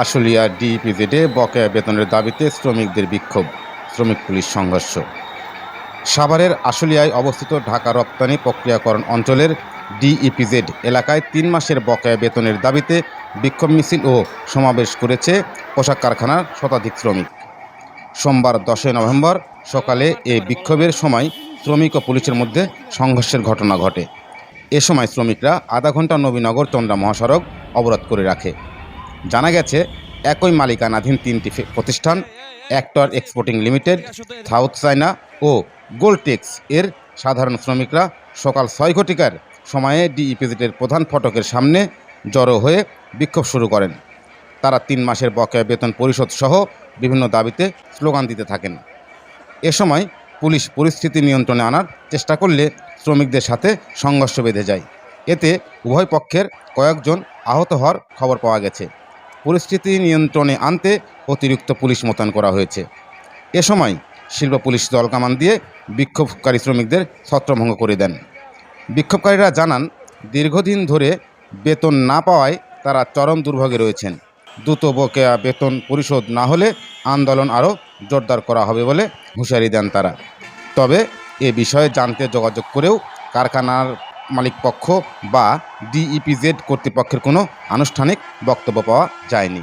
আশুলিয়া ডিইপিজেডে বকেয়া বেতনের দাবিতে শ্রমিকদের বিক্ষোভ, শ্রমিক পুলিশ সংঘর্ষ। সাভারের আশুলিয়ায় অবস্থিত ঢাকা রপ্তানি প্রক্রিয়াকরণ অঞ্চলের ডিইপিজেড এলাকায় তিন মাসের বকেয়া বেতনের দাবিতে বিক্ষোভ মিছিল ও সমাবেশ করেছে পোশাক কারখানার শতাধিক শ্রমিক। সোমবার দশই নভেম্বর সকালে এই বিক্ষোভের সময় শ্রমিক ও পুলিশের মধ্যে সংঘর্ষের ঘটনা ঘটে। এ সময় শ্রমিকরা আধা ঘণ্টা নবীনগর, চন্দ্রা মহাসড়ক অবরোধ করে রাখে। জানা গেছে, একই মালিকানাধীন তিনটি প্রতিষ্ঠান actor exporting limited south China ও গোলটেক্স এর সাধারণ শ্রমিকরা সকাল ছয় ঘটিকার সময়ে ডিইপিজেডের প্রধান ফটকের সামনে জড়ো হয়ে বিক্ষোভ শুরু করেন। তারা তিন মাসের বকেয়া বেতন পরিশোধ সহ বিভিন্ন দাবিতে স্লোগান দিতে থাকেন। এ সময় পুলিশ পরিস্থিতি নিয়ন্ত্রণে আনার চেষ্টা করলে শ্রমিকদের সাথে সংঘর্ষ বেঁধে যায়। এতে উভয় পক্ষের কয়েকজন আহত হওয়ার খবর পাওয়া গেছে। পরিস্থিতি নিয়ন্ত্রণে আনতে অতিরিক্ত পুলিশ মোতায়েন করা হয়েছে। এ সময় শিল্প পুলিশ দল কামান দিয়ে বিক্ষোভকারী শ্রমিকদের ছত্রভঙ্গ করে দেন। বিক্ষোভকারীরা জানান, দীর্ঘদিন ধরে বেতন না পাওয়ায় তারা চরম দুর্ভোগে রয়েছেন। দ্রুত বকেয়া বেতন পরিশোধ না হলে আন্দোলন আরও জোরদার করা হবে বলে হুঁশিয়ারি দেন তারা। তবে এ বিষয়ে জানতে যোগাযোগ করেও কারখানার মালিকপক্ষ বা ডিইপিজেড কর্তৃপক্ষের কোনো আনুষ্ঠানিক বক্তব্য পাওয়া যায়নি।